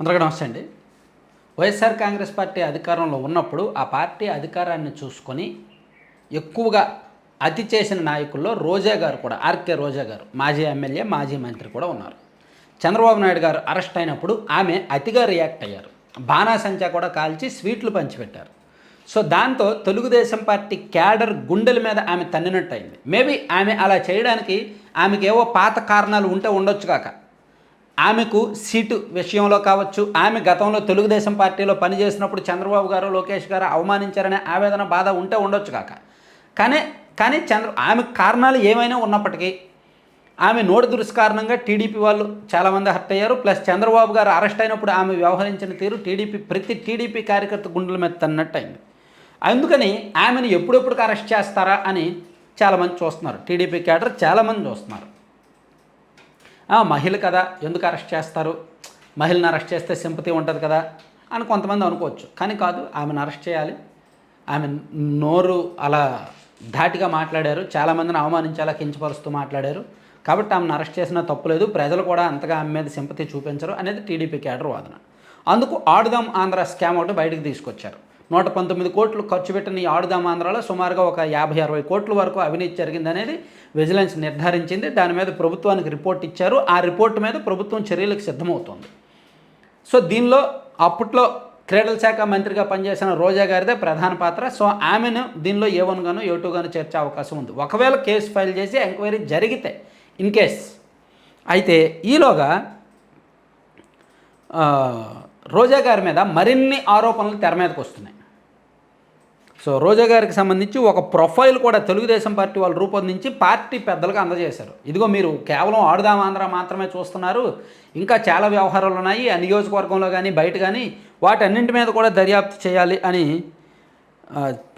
అందరికీ నమస్తే అండి. వైఎస్ఆర్ కాంగ్రెస్ పార్టీ అధికారంలో ఉన్నప్పుడు ఆ పార్టీ అధికారాన్ని చూసుకొని ఎక్కువగా అతి చేసిన నాయకుల్లో రోజా గారు కూడా ఆర్కే రోజా గారు మాజీ ఎమ్మెల్యే మాజీ మంత్రి కూడా ఉన్నారు. చంద్రబాబు నాయుడు గారు అరెస్ట్ అయినప్పుడు ఆమె అతిగా రియాక్ట్ అయ్యారు. బాణాసంచా కూడా కాల్చి స్వీట్లు పంచిపెట్టారు. సో దాంతో తెలుగుదేశం పార్టీ క్యాడర్ గుండెల మీద ఆమె తన్నినట్టు అయింది. మేబీ ఆమె అలా చేయడానికి ఆమెకేవో పాత కారణాలు ఉంటే ఉండొచ్చు కాక. ఆమెకు సీటు విషయంలో కావచ్చు ఆమె గతంలో తెలుగుదేశం పార్టీలో పనిచేసినప్పుడు చంద్రబాబు గారు లోకేష్ గారు అవమానించారనే ఆవేదన బాధ ఉంటే ఉండొచ్చు కాక. కానీ కానీ చంద్ర ఆమె కారణాలు ఏమైనా ఉన్నప్పటికీ ఆమె నోటి దురుస్కారణంగా టీడీపీ వాళ్ళు చాలామంది హర్ట్ అయ్యారు. ప్లస్ చంద్రబాబు గారు అరెస్ట్ అయినప్పుడు ఆమె వ్యవహరించిన తీరు టీడీపీ ప్రతి టీడీపీ కార్యకర్త గుండెల మీద తన్నట్టు అయింది అందుకని ఆమెను ఎప్పుడెప్పుడు అరెస్ట్ చేస్తారా అని చాలామంది చూస్తున్నారు. టీడీపీ క్యాడర్ చాలామంది చూస్తున్నారు. మహిళ కదా ఎందుకు అరెస్ట్ చేస్తారు? మహిళను అరెస్ట్ చేస్తే సింపతి ఉంటుంది కదా అని కొంతమంది అనుకోవచ్చు. కానీ కాదు ఆమెను అరెస్ట్ చేయాలి. ఆమె నోరు అలా ధాటిగా మాట్లాడారు. చాలామందిని అవమానించేలా కించపరుస్తూ మాట్లాడారు. కాబట్టి ఆమెను అరెస్ట్ చేసినా తప్పులేదు. ప్రజలు కూడా అంతగా ఆమె మీద సింపతి చూపించరు అనేది టీడీపీ క్యాడర్ వాదన. అందుకు ఆడుదాం ఆంధ్ర స్కామ్ ఒకటి బయటకు తీసుకొచ్చారు. నూట పంతొమ్మిది కోట్లు ఖర్చు పెట్టిన ఈ ఆడుదాం సుమారుగా ఒక యాభై అరవై కోట్ల వరకు అవినీతి జరిగిందనేది విజిలెన్స్ నిర్ధారించింది. దాని మీద ప్రభుత్వానికి రిపోర్ట్ ఇచ్చారు. ఆ రిపోర్ట్ మీద ప్రభుత్వం చర్యలకు సిద్ధమవుతోంది. సో దీనిలో అప్పట్లో క్రీడల శాఖ మంత్రిగా పనిచేసిన రోజా గారిదే ప్రధాన పాత్ర. సో ఆమెను దీనిలో ఏ వన్ గాను ఏ టూ గాను చేర్చే అవకాశం ఉంది. ఒకవేళ కేసు ఫైల్ చేసి ఎంక్వైరీ జరిగితే ఇన్ కేస్ అయితే ఈలోగా రోజా గారి మీద మరిన్ని ఆరోపణలు తెర మీదకి వస్తున్నాయి. సో రోజా గారికి సంబంధించి ఒక ప్రొఫైల్ కూడా తెలుగుదేశం పార్టీ వాళ్ళు రూపొందించి పార్టీ పెద్దలకు అందజేశారు. ఇదిగో మీరు కేవలం ఆడుదాం ఆంధ్ర మాత్రమే చూస్తున్నారు. ఇంకా చాలా వ్యవహారాలు ఉన్నాయి. ఆ నియోజకవర్గంలో కానీ బయట కానీ వాటన్నింటి మీద కూడా దర్యాప్తు చేయాలి అని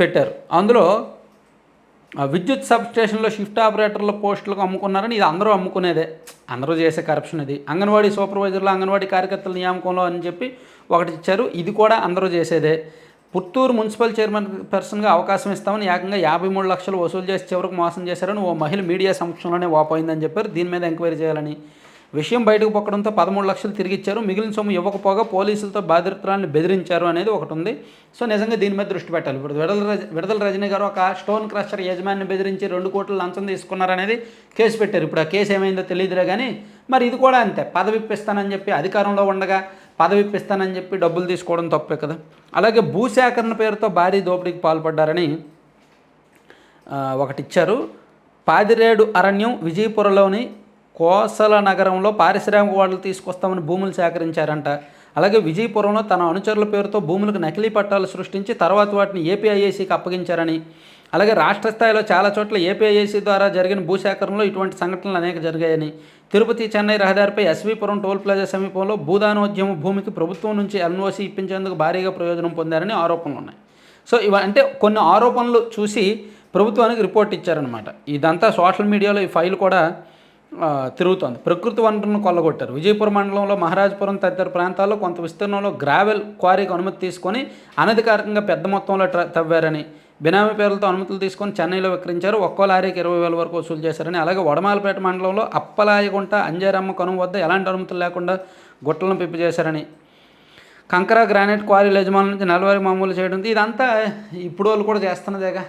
పెట్టారు. అందులో విద్యుత్ సబ్ స్టేషన్లో షిఫ్ట్ ఆపరేటర్ల పోస్టులకు అమ్ముకున్నారని ఇది అందరూ అమ్ముకునేదే. అందరూ చేసే కరప్షన్ ఇది. అంగన్వాడీ సూపర్వైజర్లు అంగన్వాడీ కార్యకర్తల నియామకంలో అని చెప్పి ఒకటి ఇచ్చారు. ఇది కూడా అందరూ చేసేదే. పుత్తూరు మున్సిపల్ చైర్మన్ పర్సన్గా అవకాశం ఇస్తామని ఏకంగా యాభై మూడు లక్షలు వసూలు చేసి చివరికి మోసం చేశారని ఓ మహిళ మీడియా సమక్షంలోనే వాపోయిందని చెప్పారు. దీని మీద ఎంక్వైరీ చేయాలని విషయం బయటకు పొక్కడంతో పదమూడు లక్షలు తిరిగి ఇచ్చారు. మిగిలిన సొమ్ము ఇవ్వకపోగా పోలీసులతో బాధితురాలను బెదిరించారు అనేది ఒకటి ఉంది సో నిజంగా దీని మీద దృష్టి పెట్టాలి. ఇప్పుడు విడదల విడదల విడుదల రజనీ గారు ఒక స్టోన్ క్రషర్ యజమానిని బెదిరించి రెండు కోట్లు లంచం తీసుకున్నారనేది కేసు పెట్టారు. ఇప్పుడు ఆ కేసు ఏమైందో తెలియదులే కానీ మరి ఇది కూడా అంతే. పదవి ఇప్పిస్తానని చెప్పి అధికారంలో ఉండగా పదవి ఇప్పిస్తానని చెప్పి డబ్బులు తీసుకోవడం తప్పే కదా. అలాగే భూసేకరణ పేరుతో భారీ దోపిడీకి పాల్పడ్డారని ఒకటి ఇచ్చారు. పాదిరేడు అరణ్యం విజయపురంలోని కోసల నగరంలో పారిశ్రామిక వాడలు తీసుకొస్తామని భూములు సేకరించారంట. అలాగే విజయపురంలో తన అనుచరుల పేరుతో భూములకు నకిలీ పట్టాలు సృష్టించి తర్వాత వాటిని ఏపీఐఏసీకి అప్పగించారని. అలాగే రాష్ట్ర స్థాయిలో చాలా చోట్ల ఏపీఐఏసీ ద్వారా జరిగిన భూసేకరణలో ఇటువంటి సంఘటనలు అనేక జరిగాయని. తిరుపతి చెన్నై రహదారిపై ఎస్వీపురం టోల్ ప్లాజా సమీపంలో భూదానోద్యమ భూమికి ప్రభుత్వం నుంచి ఎన్ఓసి ఇప్పించేందుకు భారీగా ప్రయోజనం పొందారని ఆరోపణలు ఉన్నాయి. సో ఇవ అంటే కొన్ని ఆరోపణలు చూసి ప్రభుత్వానికి రిపోర్ట్ ఇచ్చారనమాట ఇదంతా సోషల్ మీడియాలో ఈ ఫైల్ కూడా తిరుగుతోంది. ప్రకృతి వనరులను కొల్లగొట్టారు. విజయపురం మండలంలో మహారాజపురం తదితర ప్రాంతాల్లో కొంత విస్తీర్ణంలో గ్రావెల్ క్వారీకి అనుమతి తీసుకొని అనధికారికంగా పెద్ద మొత్తంలో ట్ర- తవ్వారని బినామీ పేర్లతో అనుమతులు తీసుకొని చెన్నైలో విక్రయించారు. ఒక్కో లారీకి ఇరవై వేల వరకు వసూలు చేశారని అలాగే వడమాలపేట మండలంలో అప్పలాయగుంట అంజారమ్మ కనుమ వద్ద ఎలాంటి అనుమతులు లేకుండా గుట్టలను పిప్పి చేశారని. కంకర గ్రానైట్ క్వారీల యజమానుల నుంచి నెలవారీ మామూలు చేయడం ఇదంతా ఇప్పుడు వాళ్ళు కూడా చేస్తున్నదేగా.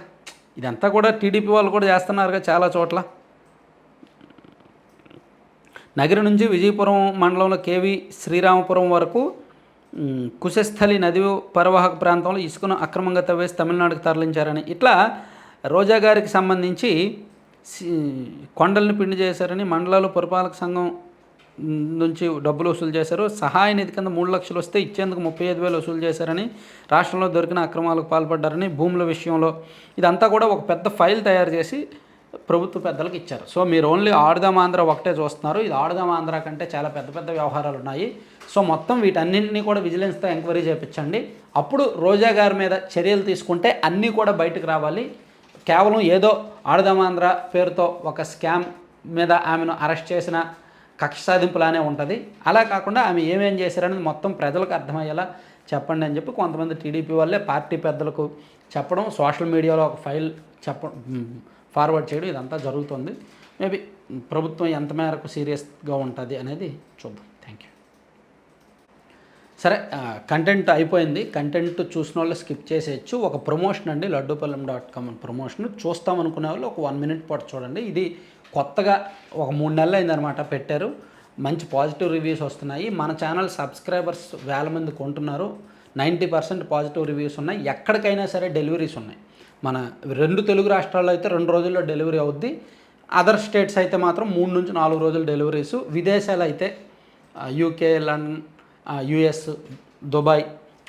ఇదంతా కూడా టీడీపీ వాళ్ళు కూడా చేస్తున్నారుగా చాలా చోట్ల. నగరి నుంచి విజయపురం మండలంలో కేవి శ్రీరామపురం వరకు కుశస్థలి నది పరివాహక ప్రాంతంలో ఇసుకను అక్రమంగా తవ్వేసి తమిళనాడుకు తరలించారని. ఇట్లా రోజా గారికి సంబంధించి సి- కొండల్ని పిండి చేశారని మండలాలు పురపాలక సంఘం నుంచి డబ్బులు వసూలు చేశారు. సహాయ నిధి కింద మూడు లక్షలు వస్తే ఇచ్చేందుకు ముప్పై ఐదు వేలు వసూలు చేశారని రాష్ట్రంలో దొరికిన అక్రమాలకు పాల్పడ్డారని భూముల విషయంలో. ఇదంతా కూడా ఒక పెద్ద ఫైల్ తయారు చేసి ప్రభుత్వ పెద్దలకు ఇచ్చారు. సో మీరు ఓన్లీ ఆడుదాం ఆంధ్ర ఒకటే చూస్తున్నారు. ఇది ఆడుదాం ఆంధ్ర కంటే చాలా పెద్ద పెద్ద వ్యవహారాలు ఉన్నాయి. సో మొత్తం వీటన్నింటినీ కూడా విజిలెన్స్తో ఎంక్వైరీ చేయించండి అప్పుడు రోజా గారి మీద చర్యలు తీసుకుంటే అన్నీ కూడా బయటకు రావాలి. కేవలం ఏదో ఆడుదాం ఆంధ్ర పేరుతో ఒక స్కామ్ మీద ఆమెను అరెస్ట్ చేసిన కక్ష సాధింపులానే ఉంటుంది. అలా కాకుండా ఆమె ఏమేం చేశారనేది మొత్తం ప్రజలకు అర్థమయ్యేలా చెప్పండి అని చెప్పి కొంతమంది టీడీపీ వాళ్ళే పార్టీ పెద్దలకు చెప్పడం సోషల్ మీడియాలో ఒక ఫైల్ చెప్ప ఫార్వర్డ్ చేయడం ఇదంతా జరుగుతుంది. మేబీ ప్రభుత్వం ఎంత మేరకు సీరియస్గా ఉంటుంది అనేది చూద్దాం. థ్యాంక్ యూ సరే కంటెంట్ అయిపోయింది. కంటెంట్ చూసిన వాళ్ళు స్కిప్ చేసేయచ్చు. ఒక ప్రమోషన్ అండి లడ్డూపల్లం డాట్ కామ్ ప్రమోషన్ చూస్తాం అనుకునే వాళ్ళు ఒక వన్ మినిట్ పాటు చూడండి. ఇది కొత్తగా ఒక మూడు నెలలు అయిందనమాట పెట్టారు. మంచి పాజిటివ్ రివ్యూస్ వస్తున్నాయి. మన ఛానల్ సబ్స్క్రైబర్స్ వేల మంది కొంటున్నారు. నైంటీ పర్సెంట్ పాజిటివ్ రివ్యూస్ ఉన్నాయి. ఎక్కడికైనా సరే డెలివరీస్ ఉన్నాయి. మన రెండు తెలుగు రాష్ట్రాల్లో అయితే రెండు రోజుల్లో డెలివరీ అవుద్ది. అదర్ స్టేట్స్ అయితే మాత్రం మూడు నుంచి నాలుగు రోజులు డెలివరీస్. విదేశాలు అయితే UK London US Dubai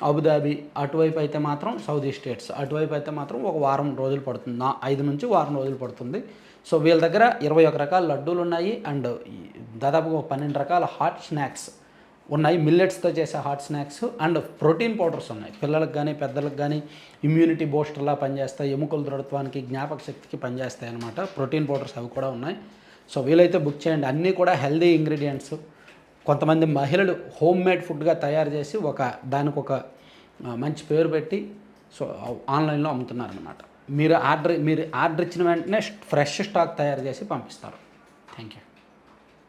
Abu Dhabi అటువైపు అయితే మాత్రం సౌదీ స్టేట్స్ అటువైపు అయితే మాత్రం ఒక వారం రోజులు పడుతుంది. నా ఐదు నుంచి వారం రోజులు పడుతుంది. సో వీళ్ళ దగ్గర ఇరవై ఒక రకాల లడ్డూలు ఉన్నాయి. అండ్ దాదాపుగా ఒక పన్నెండు రకాల హాట్ స్నాక్స్ ఉన్నాయి. మిల్లెట్స్తో చేసే hot snacks and protein powders ఉన్నాయి. పిల్లలకు కానీ పెద్దలకు కానీ ఇమ్యూనిటీ బూస్టర్లా పనిచేస్తాయి. ఎముకల దృఢత్వానికి జ్ఞాపక శక్తికి పనిచేస్తాయి అనమాట ప్రోటీన్ పౌడర్స్ అవి కూడా ఉన్నాయి. సో వీలైతే బుక్ చేయండి. అన్నీ కూడా హెల్దీ ఇంగ్రీడియంట్స్ కొంతమంది మహిళలు హోమ్ మేడ్ ఫుడ్గా తయారు చేసి ఒక దానికి ఒక మంచి పేరు పెట్టి సో ఆన్లైన్లో అమ్ముతున్నారనమాట మీరు ఆర్డర్ మీరు ఆర్డర్ ఇచ్చిన వెంటనే ఫ్రెష్ స్టాక్ తయారు చేసి పంపిస్తారు. Thank you